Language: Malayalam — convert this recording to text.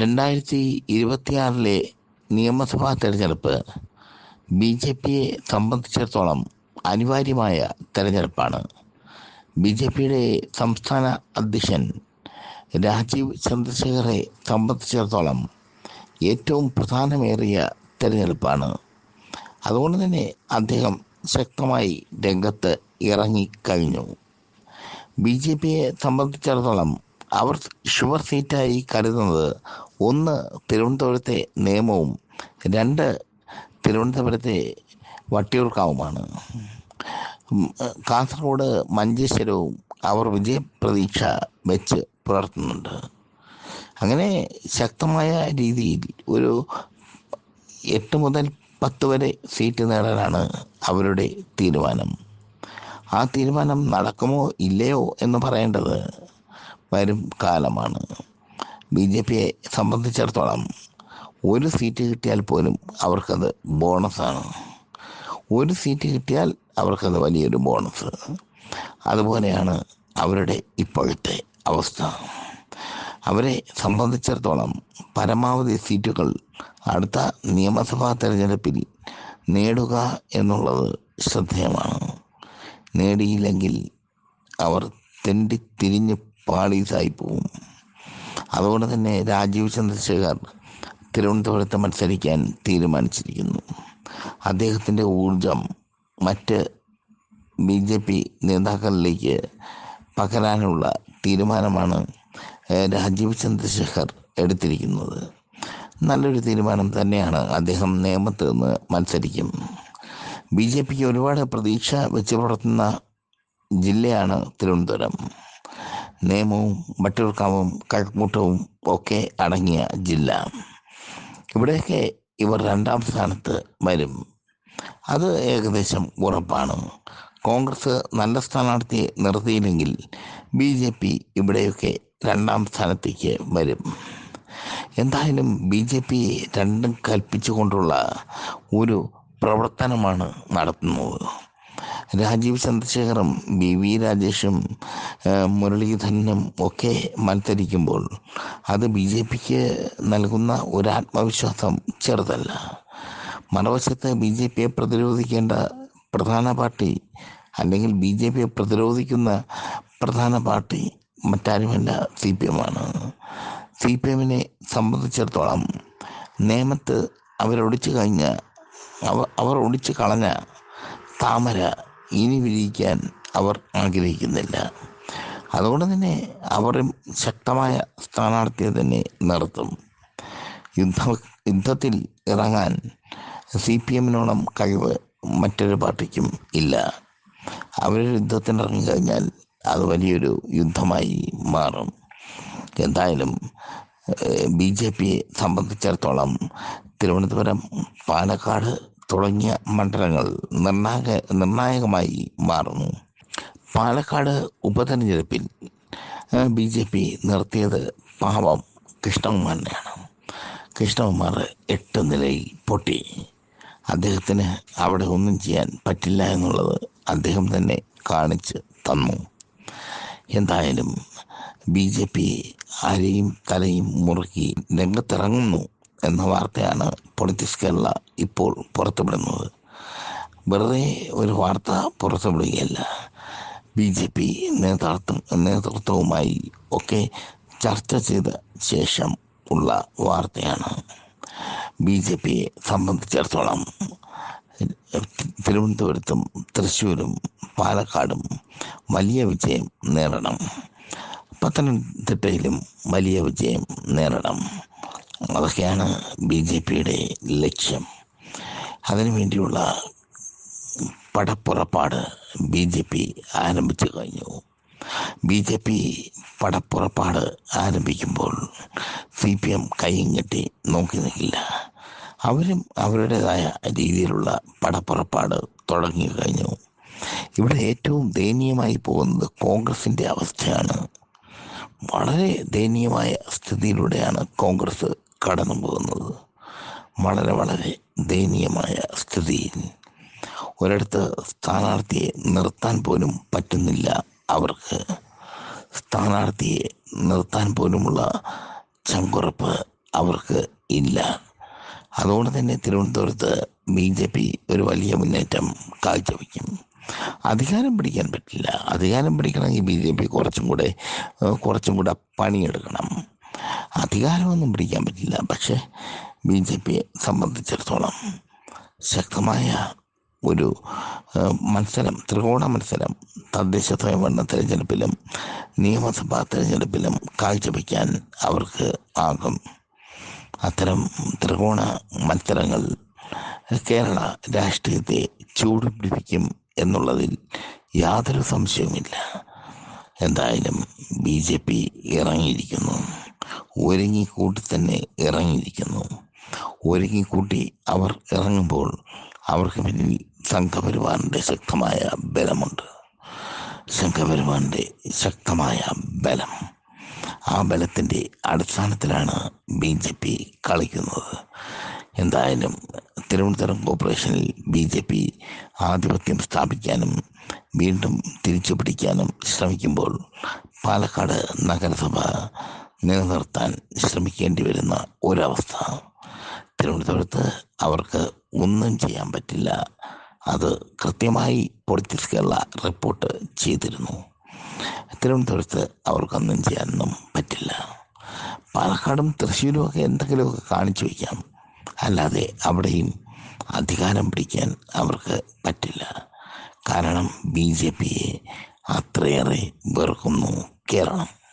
രണ്ടായിരത്തി ഇരുപത്തിയാറിലെ നിയമസഭാ തെരഞ്ഞെടുപ്പ് ബി ജെ പിയെ സംബന്ധിച്ചിടത്തോളം അനിവാര്യമായ തെരഞ്ഞെടുപ്പാണ്. ബി ജെ പിയുടെ സംസ്ഥാന അധ്യക്ഷൻ രാജീവ് ചന്ദ്രശേഖറെ സംബന്ധിച്ചിടത്തോളം ഏറ്റവും പ്രധാനമേറിയ തെരഞ്ഞെടുപ്പാണ്. അതുകൊണ്ട് തന്നെ അദ്ദേഹം ശക്തമായി രംഗത്ത് ഇറങ്ങിക്കഴിഞ്ഞു. ബി ജെ പിയെ സംബന്ധിച്ചിടത്തോളം അവർ ഷുവർ സീറ്റായി കരുതുന്നത് ഒന്ന് തിരുവനന്തപുരത്തെ നിയമവും രണ്ട് തിരുവനന്തപുരത്തെ വട്ടിയൂർക്കാവുമാണ്. കാസർഗോഡ് മഞ്ചേശ്വരവും അവർ വിജയപ്രതീക്ഷ വെച്ച് പുലർത്തുന്നുണ്ട്. അങ്ങനെ ശക്തമായ രീതിയിൽ ഒരു എട്ട് മുതൽ പത്ത് വരെ സീറ്റ് നേടാനാണ് അവരുടെ തീരുമാനം. ആ തീരുമാനം നടക്കുമോ ഇല്ലയോ എന്ന് പറയേണ്ടത് വരും കാലമാണ്. ബി ജെ പിയെ സംബന്ധിച്ചിടത്തോളം ഒരു സീറ്റ് കിട്ടിയാൽ പോലും അവർക്കത് ബോണസാണ്. ഒരു സീറ്റ് കിട്ടിയാൽ അവർക്കത് വലിയൊരു ബോണസ്. അതുപോലെയാണ് അവരുടെ ഇപ്പോഴത്തെ അവസ്ഥ. അവരെ സംബന്ധിച്ചിടത്തോളം പരമാവധി സീറ്റുകൾ അടുത്ത നിയമസഭാ തെരഞ്ഞെടുപ്പിൽ നേടുക എന്നുള്ളത് ശ്രദ്ധേയമാണ്. നേടിയില്ലെങ്കിൽ അവർ തെണ്ടി തിരിഞ്ഞ് പാളീസായി പോവും. അതുകൊണ്ട് തന്നെ രാജീവ് ചന്ദ്രശേഖർ തിരുവനന്തപുരത്ത് മത്സരിക്കാൻ തീരുമാനിച്ചിരിക്കുന്നു. അദ്ദേഹത്തിന്റെ ഊർജം മറ്റ് ബി ജെ പി നേതാക്കളിലേക്ക് പകരാനുള്ള തീരുമാനമാണ് രാജീവ് ചന്ദ്രശേഖർ എടുത്തിരിക്കുന്നത്. നല്ലൊരു തീരുമാനം തന്നെയാണ് അദ്ദേഹം നിയമത്ത് നിന്ന് മത്സരിക്കും. ബി ജെ പിക്ക് ഒരുപാട് പ്രതീക്ഷ വെച്ച് പുലർത്തുന്ന ജില്ലയാണ് തിരുവനന്തപുരം. നിയമവും വട്ടിയൂർക്കാവും കഴക്കൂട്ടവും ഒക്കെ അടങ്ങിയ ജില്ല. ഇവിടെയൊക്കെ ഇവർ രണ്ടാം സ്ഥാനത്ത് വരും. അത് ഏകദേശം ഉറപ്പാണ്. കോൺഗ്രസ് നല്ല സ്ഥാനാർത്ഥിയെ നിർത്തിയില്ലെങ്കിൽ ബി ജെ പി ഇവിടെയൊക്കെ രണ്ടാം സ്ഥാനത്തേക്ക് വരും. എന്തായാലും ബി ജെ പി രണ്ടും കൽപ്പിച്ചുകൊണ്ടുള്ള ഒരു പ്രവർത്തനമാണ് നടത്തുന്നത്. രാജീവ് ചന്ദ്രശേഖറും ബി വി രാജേഷും മുരളീധരനും ഒക്കെ മത്സരിക്കുമ്പോൾ അത് ബി ജെ പിക്ക് നൽകുന്ന ഒരു ആത്മവിശ്വാസം ചെറുതല്ല. മറുവശത്ത് ബി ജെ പിയെ പ്രതിരോധിക്കേണ്ട പ്രധാന പാർട്ടി അല്ലെങ്കിൽ ബി ജെ പിയെ പ്രതിരോധിക്കുന്ന പ്രധാന പാർട്ടി മറ്റാരുമല്ല സി പി എം ആണ് സി പി എമ്മിനെ സംബന്ധിച്ചിടത്തോളം നേമത്ത് അവരൊടിച്ചു കഴിഞ്ഞ അവർ അവർ ഒടിച്ചു കളഞ്ഞ താമര ഇനി വിരിയിക്കാൻ അവർ ആഗ്രഹിക്കുന്നില്ല. അതുകൊണ്ട് തന്നെ അവർ ശക്തമായ സ്ഥാനാർത്ഥിയെ തന്നെ നിർത്തും. യുദ്ധ യുദ്ധത്തിൽ ഇറങ്ങാൻ സി പി എമ്മിനോളം കഴിവ് മറ്റൊരു പാർട്ടിക്കും ഇല്ല. അവർ യുദ്ധത്തിന് ഇറങ്ങിക്കഴിഞ്ഞാൽ അത് വലിയൊരു യുദ്ധമായി മാറും. എന്തായാലും ബി ജെ പിയെ സംബന്ധിച്ചിടത്തോളം തിരുവനന്തപുരം പാലക്കാട് തുടങ്ങിയ മണ്ഡലങ്ങൾ നിർണായക നിർണായകമായി മാറുന്നു. പാലക്കാട് ഉപതെരഞ്ഞെടുപ്പിൽ ബി ജെ പി നിർത്തിയത് പാവം കൃഷ്ണകുമാറിനെയാണ്. കൃഷ്ണകുമാർ എട്ട് നിലയിൽ പൊട്ടി. അദ്ദേഹത്തിന് അവിടെ ഒന്നും ചെയ്യാൻ പറ്റില്ല എന്നുള്ളത് അദ്ദേഹം തന്നെ കാണിച്ച് തന്നു. എന്തായാലും ബി ജെ പി അരയും തലയും മുറുക്കി രംഗത്തിറങ്ങുന്നു. എന്ന വാർത്തയാണ് പൊളിറ്റിക്സ് കേരള ഇപ്പോൾ പുറത്തുവിടുന്നത്. വെറുതെ ഒരു വാർത്ത പുറത്തുവിടുകയല്ല. ബി ജെ പി നേതൃത്വം നേതൃത്വവുമായി ഒക്കെ ചർച്ച ചെയ്ത ശേഷം ഉള്ള വാർത്തയാണ് ബി ജെ പിയെ സംബന്ധിച്ചിടത്തോളം. തിരുവനന്തപുരത്തും തൃശ്ശൂരും പാലക്കാടും വലിയ വിജയം നേടണം. പത്തനംതിട്ടയിലും വലിയ വിജയം നേടണം. അതൊക്കെയാണ് ബി ജെ പിയുടെ ലക്ഷ്യം അതിനുവേണ്ടിയുള്ള പടപ്പുറപ്പാട് ബി ജെ പി ആരംഭിച്ചു കഴിഞ്ഞു. ബി ജെ പി പടപ്പുറപ്പാട് ആരംഭിക്കുമ്പോൾ സി പി എം കൈയും കെട്ടി നോക്കി നിൽക്കില്ല. അവരും അവരുടേതായ രീതിയിലുള്ള പടപ്പുറപ്പാട് തുടങ്ങി കഴിഞ്ഞു. ഇവിടെ ഏറ്റവും ദയനീയമായി പോകുന്നത് കോൺഗ്രസിന്റെ അവസ്ഥയാണ്. വളരെ ദയനീയമായ സ്ഥിതിയിലൂടെയാണ് കോൺഗ്രസ് കടന്നു പോകുന്നത്. വളരെ വളരെ ദയനീയമായ സ്ഥിതിയിൽ. ഒരിടത്ത് സ്ഥാനാർത്ഥിയെ നിർത്താൻ പോലും പറ്റുന്നില്ല അവർക്ക്. സ്ഥാനാർത്ഥിയെ നിർത്താൻ പോലുമുള്ള ചങ്കുറപ്പ് അവർക്ക് ഇല്ല. അതുകൊണ്ട് തന്നെ തിരുവനന്തപുരത്ത് ബി ജെ പി ഒരു വലിയ മുന്നേറ്റം കാഴ്ചവെക്കും. അധികാരം പിടിക്കാൻ പറ്റില്ല. അധികാരം പിടിക്കണമെങ്കിൽ ബി ജെ പി കുറച്ചും കൂടെ കുറച്ചും കൂടെ പണിയെടുക്കണം. അധികാരമൊന്നും പിടിക്കാൻ പറ്റില്ല. പക്ഷേ ബി ജെ പിയെ സംബന്ധിച്ചിടത്തോളം ശക്തമായ ഒരു മത്സരം ത്രികോണ മത്സരം തദ്ദേശ സ്വയംഭരണ തെരഞ്ഞെടുപ്പിലും നിയമസഭാ തെരഞ്ഞെടുപ്പിലും കാഴ്ചവെക്കാൻ അവർക്ക് ആകും. അത്തരം ത്രികോണ മത്സരങ്ങൾ കേരള രാഷ്ട്രീയത്തെ ചൂടുപിടിപ്പിക്കും എന്നുള്ളതിൽ യാതൊരു സംശയവുമില്ല. എന്തായാലും ബി ജെ പി ഇറങ്ങിയിരിക്കുന്നു. ഒരുങ്ങിക്കൂട്ടി തന്നെ ഇറങ്ങിയിരിക്കുന്നു. ഒരുങ്ങിക്കൂട്ടി അവർ ഇറങ്ങുമ്പോൾ അവർക്ക് പിന്നിൽ സംഘപരിവാറിന്റെ ശക്തമായ ബലമുണ്ട്. സംഘപരിവാറിന്റെ ശക്തമായ ബലം. ആ ബലത്തിന്റെ അടിസ്ഥാനത്തിലാണ് ബി ജെ പി കളിക്കുന്നത്. എന്തായാലും തിരുവനന്തപുരം കോർപ്പറേഷനിൽ ബി ജെ പി ആധിപത്യം സ്ഥാപിക്കാനും വീണ്ടും തിരിച്ചു പിടിക്കാനും ശ്രമിക്കുമ്പോൾ പാലക്കാട് നഗരസഭ നിലനിർത്താൻ ശ്രമിക്കേണ്ടി വരുന്ന ഒരവസ്ഥ. തിരുവനന്തപുരത്ത് അവർക്ക് ഒന്നും ചെയ്യാൻ പറ്റില്ല. അത് കൃത്യമായി പൊളിറ്റിക്സ് കേരള റിപ്പോർട്ട് ചെയ്തിരുന്നു. തിരുവനന്തപുരത്ത് അവർക്കൊന്നും ചെയ്യാനൊന്നും പറ്റില്ല. പാലക്കാടും തൃശ്ശൂരുമൊക്കെ എന്തെങ്കിലുമൊക്കെ കാണിച്ചു വയ്ക്കാം. അല്ലാതെ അവിടെയും അധികാരം പിടിക്കാൻ അവർക്ക് പറ്റില്ല. കാരണം ബി ജെ പിയെ അത്രയേറെ വെറുക്കുന്നു കേരളം.